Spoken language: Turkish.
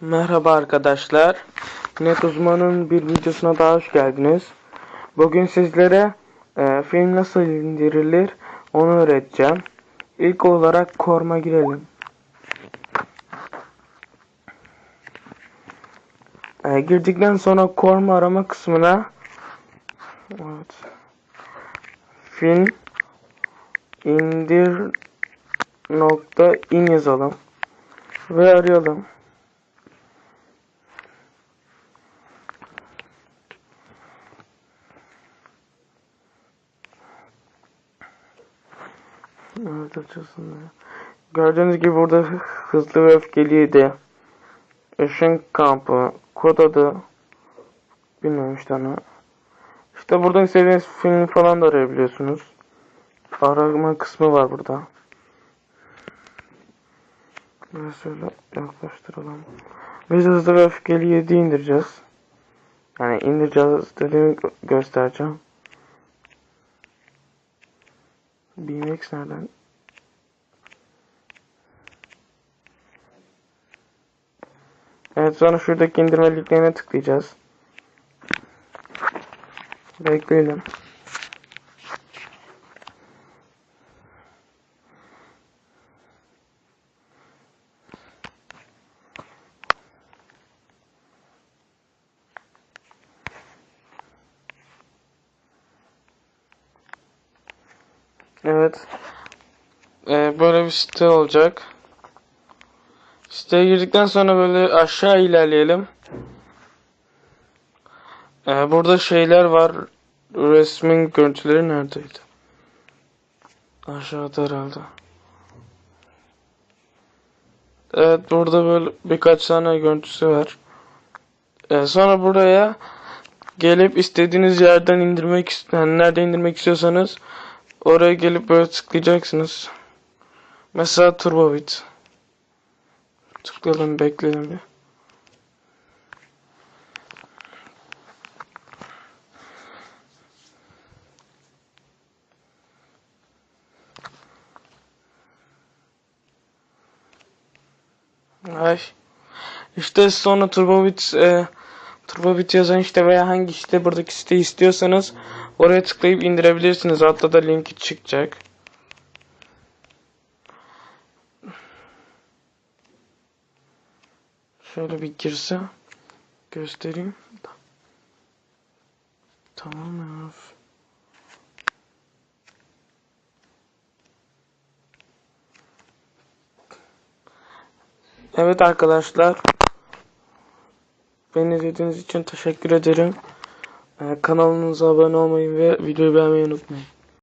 Merhaba arkadaşlar. Net uzmanın bir videosuna daha hoş geldiniz. Bugün sizlere e, film nasıl indirilir onu öğreteceğim. İlk olarak korma girelim. E, girdikten sonra korma arama kısmına evet, film indir nokta in yazalım ve arayalım. Evet açılsın. Gördüğünüz gibi burada hızlı ve öfkeliydi. Işın kampı, kod adı, bilmiyorum işte onu. İşte burada istediğiniz film falan da arayabiliyorsunuz. Arama kısmı var burada. Biraz şöyle yaklaştıralım. Biz hızlı ve öfkeli 7 indireceğiz. Yani indireceğiz dediğimi gö- göstereceğim. BMX nereden? Evet sonra şuradaki indirme linklerine tıklayacağız. Bekleyelim. Evet. Ee, böyle bir site olacak. Siteye girdikten sonra böyle aşağı ilerleyelim. Ee, burada şeyler var. Resmin görüntüleri neredeydi? Aşağıda herhalde. Evet burada böyle birkaç tane görüntüsü var. Ee, sonra buraya gelip istediğiniz yerden indirmek nerede indirmek istiyorsanız oraya gelip böyle tıklayacaksınız. Mesela Turbobit. Tıklayalım bekleyelim bir. Ay. İşte sonra Turbobit e, Turbobit yazan işte veya hangi site buradaki siteyi istiyorsanız oraya tıklayıp indirebilirsiniz. Altta da linki çıkacak. Şöyle bir girse göstereyim. Tamam ya. Evet arkadaşlar. Beni izlediğiniz için teşekkür ederim. Ee, kanalımıza abone olmayı ve videoyu beğenmeyi unutmayın.